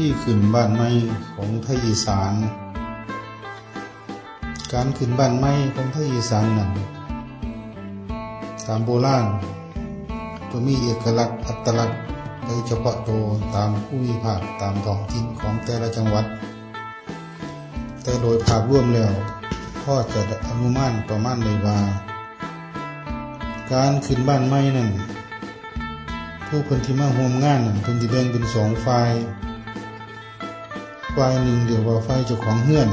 วิธีขึ้นบ้านไม้ของไทยอีสาน การขึ้นบ้านไม้ของไทยอีสานนั้นตามโบราณก็มีเอกลักษณ์อัตลักษณ์โดยเฉพาะตัวตามผู้มีภาคตามท้องถิ่นของแต่ละจังหวัด แต่โดยภาพรวมแล้วพ่อจะอนุมานประมาณเลยว่า การขึ้นบ้านไม้นั้นผู้คนที่มาร่วมงานนั่นเพิ่นสิแบ่งเป็นสองฝ่าย ฝ่ายหนึ่งเรียกว่าฝ่ายเจ้าของเฮือน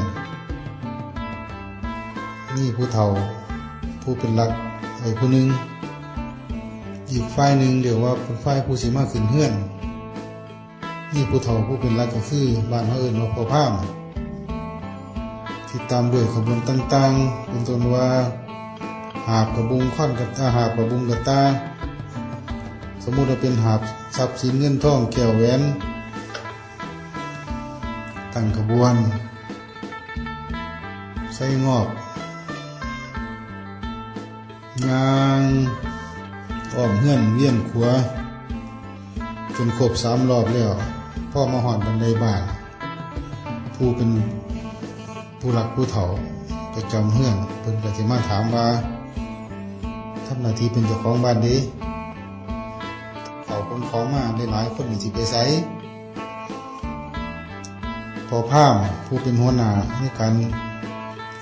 นี่ผู้เฒ่าผู้เป็นหลักไอ้ผู้หนึ่งอีกฝ่ายหนึ่งเรียกว่าเป็นฝ่ายผู้สิมาขึ้นเฮือนนี่ผู้เฒ่าผู้เป็นหลักก็คือบ้านเฮาเอิ้นว่าพ่อพามที่ตามด้วยขบวนต่างๆ เป็นต้นว่าหาบกระบุงค่อนกับตาหาบกระบุงกับตา สมมุติว่าเป็นหาบทรัพย์สินเงินทองแก้วแหวน ตั้งขบวน ใส่งอกยางอ้อมเฮือนเวียนขัว จนครบสามรอบแล้วพ่อมาหอดบันไดบ้านผู้เป็นผู้หลักผู้เฒ่าประจำเฮือนเพิ่นก็สิมาถามว่าทำหน้าที่เป็นเจ้าของบ้านเดีเขาคนของมาได้หลายคนนี่สิไปไส พอพามผู้เป็นหัวหน้าในการ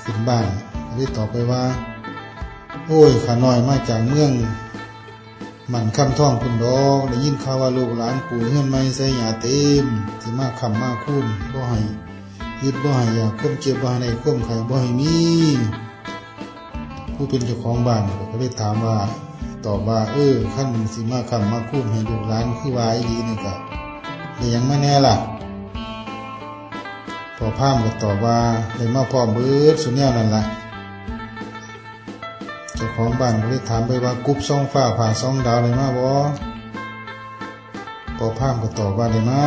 ขึ้นบ้านได้ตอบไปว่า โอ้ยขาน้อยมาจากเมืองมันคำท่องคุณดอกได้ยินข่าวว่าลูกหลานปู่เฮือนไม่ใส่ยาเต็มสิมาคำมาคุ้นบ่ให้ยึดบ่ให้อยากควมเจ็บบ่ให้ควมไข่บ่ให้มี ผู้เป็นเจ้าของบ้านก็ได้ถามว่า ตอบว่า เออขั้นสิมาคำมาคุ้มให้ลูกหลานคือวาไอ้ดีนี่ก็ได้ยังไม่แน่ล่ะ พอพามก็ตอบว่าได้มาพร้อมเบิดสุดแนวนั่นล่ะเจ้าของบ้านก็เลยถามไปว่ากุ๊บซองฟ้าผ่าซองดาวได้มาบ่พอพามก็ตอบว่าได้มา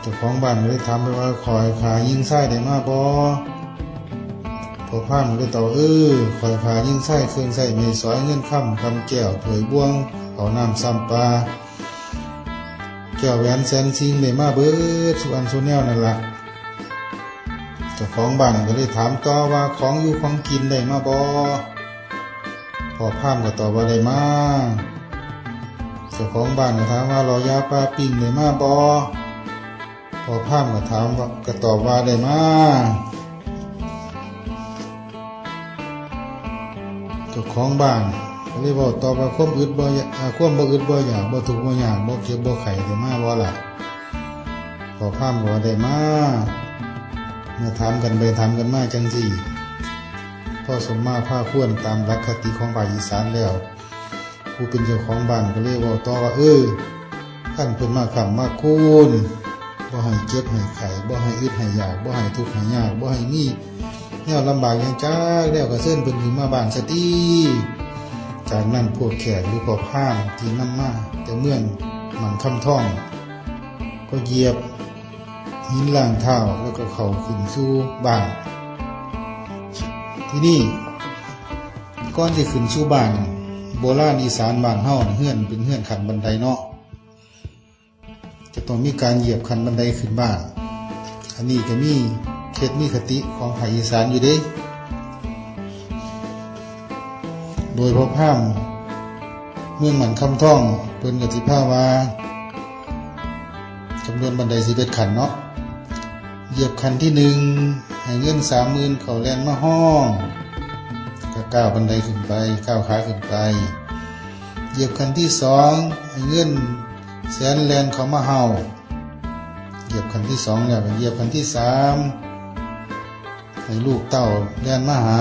เจ้าของบ้านก็เลยถามไปว่าคอยขายิงไส้ได้มาบ่พอพามก็เลยตอบเออคอยขายิงไส้เครื่องไส้ม่สอยเงินค่ำคำแก้วถวยบ่วงเอาน้ำซ้ำปลา แก้วแหวนแสนชิงได้มาเบิดสุอันสุแนวนั่นล่ะเจ้าของบ้านก็เลยถามต่อว่าของอยู่ของกินได้มาบ่พอพามก็ตอบว่าได้มาเจ้าของบ้านก็ถามว่ารอยาปลาปิ้งได้มาบ่พอพามก็ถามว่าก็ตอบว่าได้มาเจ้าของบ้าน เลยบอกต่อบว่าความอึดบ่อยากอ่าความบ่อึดบ่อยากบ่ทุกข์บ่ยากบ่เจ็บบ่ไข้ได้มาบ่ล่ะพอพามก็ว่ได้มาเมื่อถามกันไปถามกันมาจังสี่พ่อสมมาผ้าควรตามรักคติของภาคอีสานแล้ว ผู้เป็นเจ้าของบ้านก็เลยเว่าต่อว่าเออขั้นเพิ่นมาขำมาคูนบ่ให้เจ็บให้ไข้บ่ให้อึดให้อยากบ่ให้ทุกข์ให้ยากบ่ให้มีแนวลำบากย่างจ้าแล้วก็เส้นเพิ่นขึ้นมาบ้านสติ จากนั้นพวกแขกหรือพวกพามที่นำมาแต่เมื่องมันคำท่องก็เหยียบหินล่างเท้าแล้วก็เข่าขึ้นสู่บ้านที่นี่ก่อนที่ขึ้นสู่บ้านโบราณอีสานบ้านเฮาน่ะเฮือนเป็นเฮือนขันบันไดเนาะจะต้องมีการเหยียบขันบันไดขึ้นบ้านอันนี้ก็มีเคล็ดมีคติของภาคอีสานอยู่เด้ โดยพอพามเมืองหมันคำท่องเพิ่นกติภาว่าจำนวนบันไดสิบเอ็ดขันเนาะเหยียบคันที่หนึ่งให้เงินสามมื่นเขาแลนมาห้องก็ก้าวบันไดขึ้นไปก้าวขาขึ้นไป เหยียบคันที่สองให้เงินแสนแลนเขามาเฮาเหยียบคันที่สองแล้วเหยียบคันที่สามให้ลูกเต้าแลนมาหา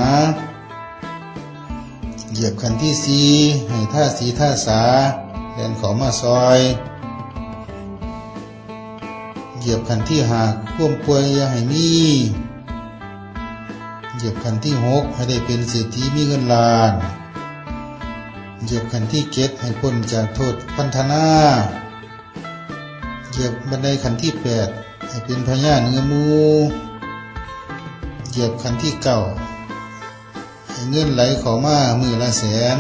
เหยียบคันที่สี่ให้ท่าสีท่าสาแลนขามาซอย เหยียบคันที่หากควมป่วยอย่าให้มี เหยียบคันที่หกให้ได้เป็นเศรษฐีมีเงินล้าน เหยียบคันที่เจ็ดให้พ้นจากโทษพันธนา เหยียบบันไดคันที่แปดให้เป็นพญาเนื้อมู เหยียบคันที่เก้า เงินไหลเขอมามือละแสน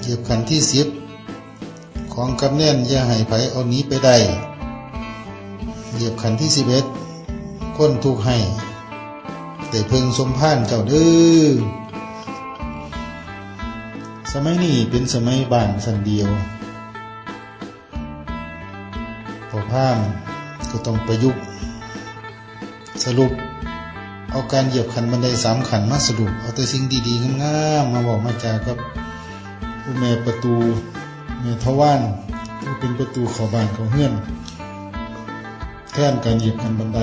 เหยียบคันที่สิบของกำเน่นอย่าให้ไผเอาหนีไปได้เหยียบขันที่สิบเอ็ดคนถูกให้แต่เพึงสมพานเจ้าเด้อสมัยนี้เป็นสมัยบ้านสันเดียวพอพามก็ต้องประยุกต์สรุป เอาการเหยียบขันบันไดสามขันมาสรุปเอาแต่สิ่งดีๆงามๆมาบอกมาจากับผู้แม่ประตูแม่ทวานผู้เป็นประตูขอบานเขาเฮือนแทนการเหยียบขันบันได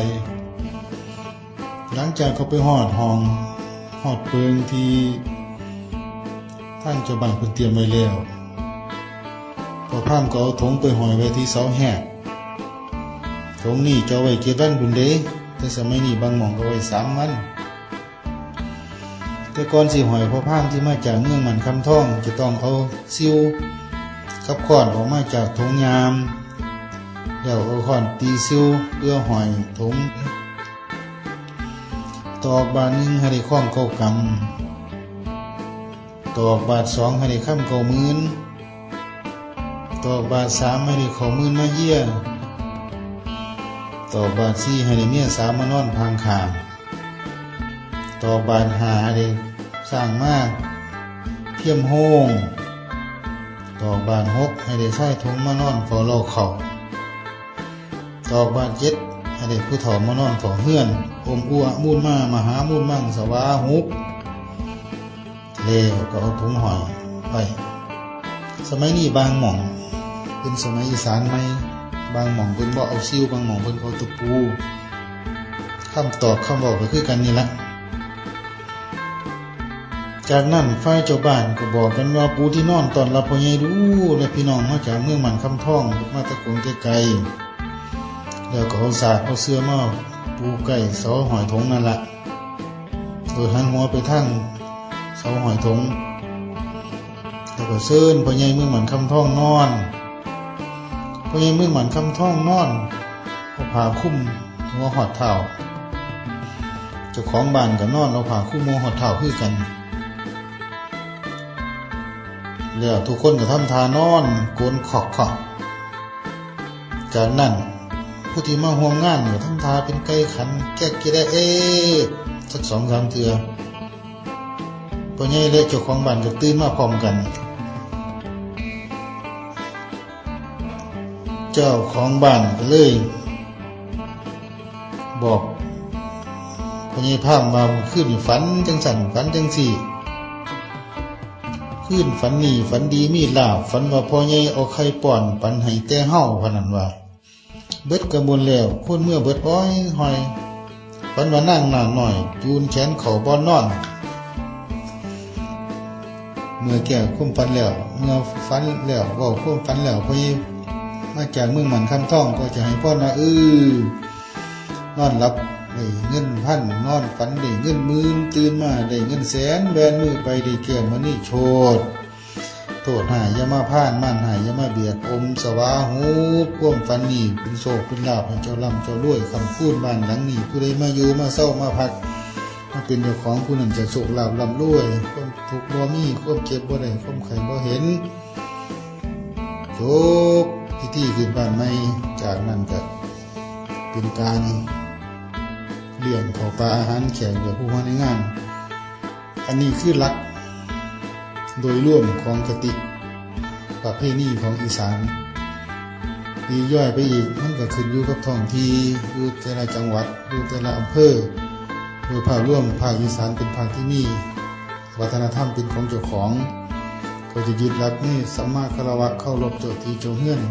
หลังจากเขาไปหอดห้องหอดเปิงที่ท่านเจ้าบ้านเพิ่นเตรียมไว้แล้วพอพามก็เอาถงไปหอยไว้ที่เสาแหกถงนี่จะไว้เก็บวันบุญเดะ แต่สมัยนี้บางหม่องก็ไว้สามวัน แต่ก่อนสิหอยพอพามที่มาจากเมืองมันคำท่อง จะต้องเอาซิวกับขอนออกมาจากถงยามแล้วเอาขอนตีซิวเพื่อหอยถงตอกบาทหนึ่งให้ได้ข้องเก้ากำตอกบาทสองให้ได้ข้ามเก้ามืนตอกบาทสามให้ได้ขอมืนมาเยี่ย ตอบาทสี่ให้ได้เมียสามมานอนพางขางตอบาทหาให้ได้สร้างมากเทียมโฮงตอบาทหกให้ได้ใช้ทงมานอนฟอโลเข่าตอบาทเจ็ดให้ได้ผู้เฒ่ามานอนฟอเฮือนอมอัวมูลมามหามูลมั่งสวาหุบเลวก็เอาถุงหอยไป สมัยนี้บางหม่อง เป็นสมัยอีสานไหม บางหม่องเพิ่นบ่เอาซิวบางหม่องเพิ่นเอาตะปูคำตอบคำบอกก็คือกันนี่ละจากนั้นฝ่ายเจ้าบ้านก็บอกกันว่าปูที่นอนตอนรับพ่อใหญ่ดูและพี่น้องมาจากเมืองมันคำท่องมาตะกงไกลๆแล้วก็เอาสาดเอาเสื้อมาปูไก่เสาหอยถงนั่นละโดยหันหัวไปทางเสาหอยถงแล้วก็เซินพ่อใหญ่เมืองมันคำท่องนอน พอยังมือหมันคำท่องนอนเอาผ้าคุ้มหัวหอดเท้าเจ้าของบ้านก็นอนเอาผ้าคุ้มหัวหอดเท้าคือกันแล้วทุกคนก็ทำทานอนโกนขอกขอกจากนั้นผู้ที่มาห่วงงานก็ทำทาเป็นไก่ขัน แก้กิได้เอ๊สักสองสามเทือพอใหญ่และเจ้าของบ้านก็ตื่นมาพร้อมกัน เจ้าของบ้านก็เลย บอกพญภาพมาขึ้นฝันจังสันฝันจังสี่ขึ้นฝันนี่ฝันดีมีลาบฝันว่าพ่อใหญ่เอาไข่ป่อนปันให้แต่เฮาพนันว่า เบิดกระบวนแล้วคนเมื่อเบิดอ้อยหอยฝันว่านั่งนางหน่อย จูนแขนเข่าบอนนอน เมื่อแก่คุ้มฝันแล้วเมื่อฝันแล้วเว่าคุ้มฝันแล้วพ่อใหญ่ มาจากเมืองหมันคำท่องก็จะให้พ่อนะเออนอนหลับได้เงินพันนอนฝันได้เงินหมื่นตื่นมาได้เงินแสนแบนมือไปได้เกี่ยวมานี่โชดโทษหายยามาพ่านม่านหายยามาเบียดอมสวาหูพ่วมฝันนี่เป็นโศกเป็นลาภให้เจ้าลำเจ้ารวยคำพูดบ้านหลังนี้ผู้ใดมาอยู่มาเศร้ามาพักมาเป็นเจ้าของผู้นั้นจะโศกลาภลำรวยความทุกข์บ่มีความเจ็บบ่ได้ความไข่บ่เห็นจบ พิธีขึ้นบ้านใหม่จากนั้นก็เป็นการเลี้ยงขาปลาอาหารแขกกับผู้มาในงาน อันนี้คือหลักโดยร่วมของกติประเพณีของอีสานปีย่อยไปอีกมันก็ขึ้นอยู่กับท้องที่อยู่แต่ละจังหวัดอยู่แต่ละอำเภอโดยภาพร่วมภาคอีสานเป็นภาคที่มีวัฒนธรรมเป็นของเจ้าของก็จะยึดหลักนี่สัมมาคารวะเข้ารบเจ้าที่เจ้าเฮือน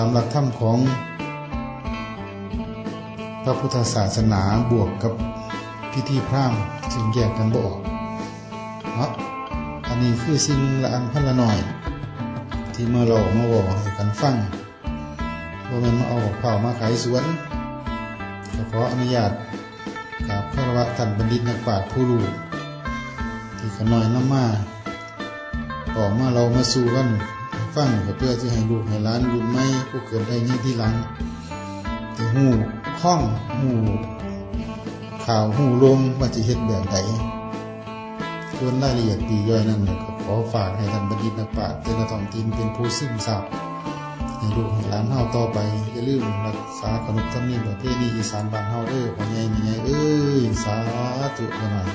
ตามหลักธรรมของพระพุทธศาสนาบวกกับพิธีพราหมณ์จึงแยกกันบ่ออกเนาะอันนี้คือสิ่งละอันพันละหน่อย ที่มาเรามาบอกให้กันฟังว่ามันมาเอาเผามาขายสวนก็ขออนุญาตกราบคารวะท่านบัณฑิตนักปราชญ์ผู้รู้ที่ขน้อยน้ำมาออกมาเรามาสู่กัน ฟังก็เพื่อที่ให้ลูกให้ล้านรุ่นไม่ผู้เกิดได้นี้ที่หลังที่หูข้องหูข่าวหูลมว่าจะเฮ็ดแบบใดส่วนรายละเอียดปีย่อยนั่นเนี่ยก็ขอฝากให้ท่านบัณฑิตนักปราชญ์แต่ละท้องถิ่นเป็นผู้ซึมซับให้ลูกให้หลานเฮาต่อไปอย่าลืมรักษาขนบธรรมเนียมประเพณีอีสานบ้านเฮาเด้อพ่อใหญ่แม่ใหญ่เอ้ยสาธุกันหน่อย